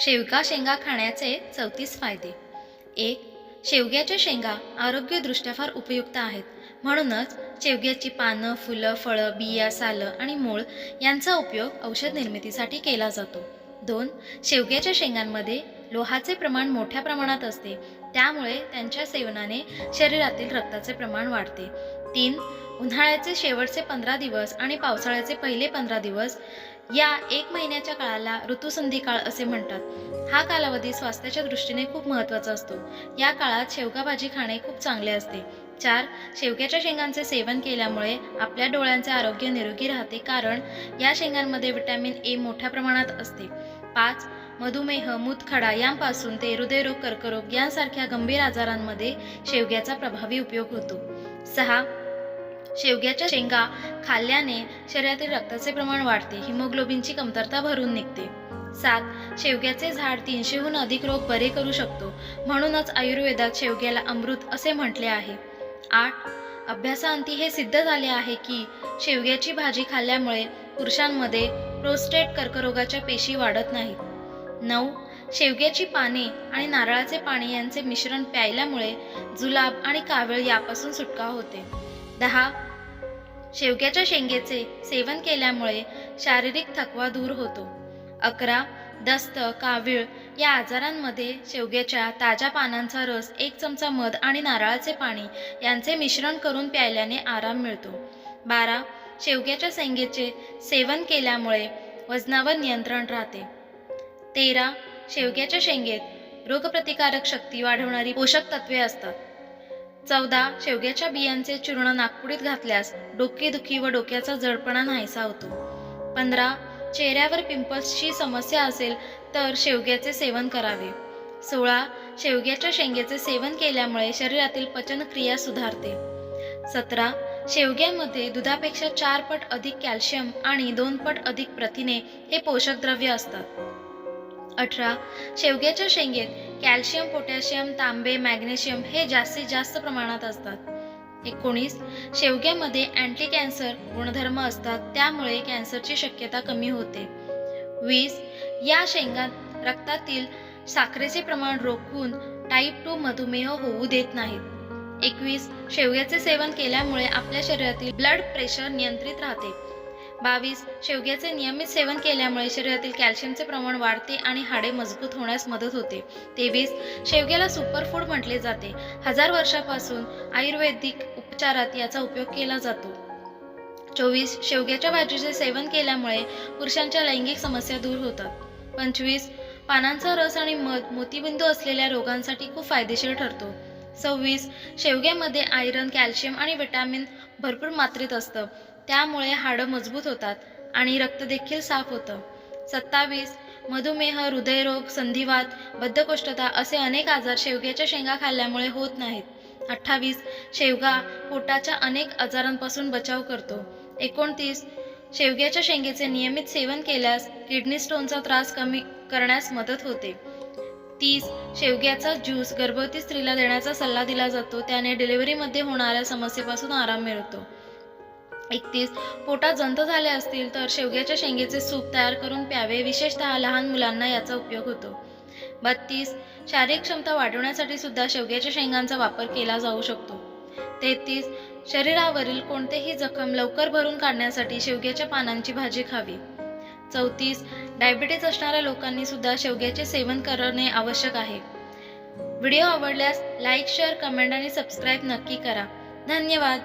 शेवगा शेंगा खाण्याचे चौतीस फायदे. एक शेवग्याच्या शेंगा आरोग्यदृष्ट्या फार उपयुक्त आहेत. म्हणूनच शेवग्याची पानं फुलं फळं बिया सालं आणि मूळ यांचा उपयोग औषध निर्मितीसाठी केला जातो. दोन शेवग्याच्या शेंगांमध्ये लोहाचे प्रमाण मोठ्या प्रमाणात असते. त्यामुळे त्यांच्या सेवनाने शरीरातील रक्ताचे प्रमाण वाढते. तीन उन्हाळ्याचे शेवटचे पंधरा दिवस आणि पावसाळ्याचे पहिले पंधरा दिवस या एक महिन्याच्या काळाला ऋतुसंधी काळ असे म्हणतात. हा कालावधी स्वास्थ्याच्या दृष्टीने खूप महत्त्वाचा असतो. या काळात शेवगा भाजी खाणे खूप चांगले असते. चार शेवग्याच्या शेंगांचे सेवन केल्यामुळे आपल्या डोळ्यांचे आरोग्य निरोगी राहते कारण या शेंगांमध्ये विटॅमिन ए मोठ्या प्रमाणात असते. पाच मधुमेह मूतखडा यांपासून ते हृदयरोग कर्करोग यांसारख्या गंभीर आजारांमध्ये शेवग्याचा प्रभावी उपयोग होतो. सहा शेवग्याच्या शेंगा खाल्ल्याने शरीरातील रक्ताचे प्रमाण वाढते हिमोग्लोबिनची कमतरता भरून निघते. सात शेवग्याचे झाड तीनशेहून अधिक रोग बरे करू शकतो म्हणूनच आयुर्वेदात शेवग्याला अमृत असे म्हटले आहे. आठ अभ्यासाअंती हे सिद्ध झाले आहे की शेवग्याची भाजी खाल्ल्यामुळे पुरुषांमध्ये प्रोस्टेट कर्करोगाच्या पेशी वाढत नाहीत. नऊ शेवग्याची पाने आणि नारळाचे पाणी यांचे मिश्रण प्यायल्यामुळे जुलाब आणि कावीळ यापासून सुटका होते. दहा शेवग्याच्या शेंगेचे सेवन केल्यामुळे शारीरिक थकवा दूर होतो. अकरा दस्त कावीळ या आजारांमध्ये शेवग्याच्या ताज्या पानांचा रस एक चमचा मध आणि नारळाचे पाणी यांचे मिश्रण करून प्यायल्याने आराम मिळतो. बारा शेवग्याच्या शेंगेचे सेवन केल्यामुळे वजनावर नियंत्रण राहते. तेरा शेवग्याच्या शेंगेत रोगप्रतिकारक शक्ती वाढवणारी पोषक तत्वे असतात. चौदा शेवग्याच्या बियांचे चूर्ण नागपुडीत घातल्यास डोकेदुखी व डोक्याचा जडपणा नाहीसा होतो. पंधरा चेहऱ्यावर पिंपल्सची समस्या असेल तर शेवग्याचे सेवन करावे. सोळा शेवग्याच्या शेंगेचे सेवन केल्यामुळे शरीरातील पचनक्रिया सुधारते. सतरा शेवग्यामध्ये दुधापेक्षा चार पट अधिक कॅल्शियम आणि दोन पट अधिक प्रथिने हे पोषक द्रव्य असतात. अठरा शेवग्याच्या शेंगेत कॅल्शियम पोटॅशियम तांबे मॅग्नेशियम हे जास्तीत जास्त प्रमाणात असतात. एकोणीस शेवग्यामध्ये अँटी कॅन्सर गुणधर्म असतात त्यामुळे कॅन्सरची शक्यता कमी होते. वीस या शेंगात रक्तातील साखरेचे प्रमाण रोखून टाईप टू मधुमेह होऊ देत नाहीत. एकवीस शेवग्याचे सेवन केल्यामुळे आपल्या शरीरातील ब्लड प्रेशर नियंत्रित राहते. बावीस. शेवग्याचे नियमित सेवन केल्यामुळे शरीरातील कॅल्शियमचे प्रमाण वाढते आणि हाडे मजबूत होण्यास मदत होते. तेवीस. शेवग्याला सुपरफूड म्हटले जाते. हजार वर्षापासून आयुर्वेदिक उपचारात याचा उपयोग केला जातो. चोवीस. शेवग्याच्या भाजीचे सेवन केल्यामुळे पुरुषांच्या लैंगिक समस्या दूर होतात. पंचवीस. पानांचा रस आणि मध मोतीबिंदू असलेल्या रोगांसाठी खूप फायदेशीर ठरतो. सव्वीस. शेवग्यामध्ये आयरन कॅल्शियम आणि विटॅमिन भरपूर मात्रेत असतं. त्यामुळे हाडं मजबूत होतात आणि रक्त देखील साफ होतं. सत्तावीस. मधुमेह हृदयरोग संधिवात बद्धकोष्ठता असे अनेक आजार शेवग्याच्या शेंगा खाल्ल्यामुळे होत नाहीत. अठ्ठावीस. शेवगा पोटाच्या अनेक आजारांपासून बचाव करतो. एकोणतीस. शेवग्याच्या शेंगेचे नियमित सेवन केल्यास किडनी स्टोनचा त्रास कमी करण्यास मदत होते. तीस. शेवग्याचा ज्यूस गर्भवती स्त्रीला देण्याचा सल्ला दिला जातो. त्याने डिलिव्हरीमध्ये होणाऱ्या समस्येपासून आराम मिळतो. एकतीस. पोटात जंत झाले असतील तर शेवग्याच्या शेंगेचे सूप तयार करून प्यावे. विशेषतः लहान मुलांना याचा उपयोग होतो. बत्तीस. शारीरिक क्षमता वाढवण्यासाठी सुद्धा शेवग्याच्या शेंगांचा वापर केला जाऊ शकतो. तेहतीस. शरीरावरील कोणतेही जखम लवकर भरून काढण्यासाठी शेवग्याच्या पानांची भाजी खावी. चौतीस. डायबिटीज असणाऱ्या लोकांनी सुद्धा शेवग्याचे सेवन करणे आवश्यक आहे. व्हिडिओ आवडल्यास लाईक शेअर कमेंट आणि सबस्क्राईब नक्की करा. धन्यवाद.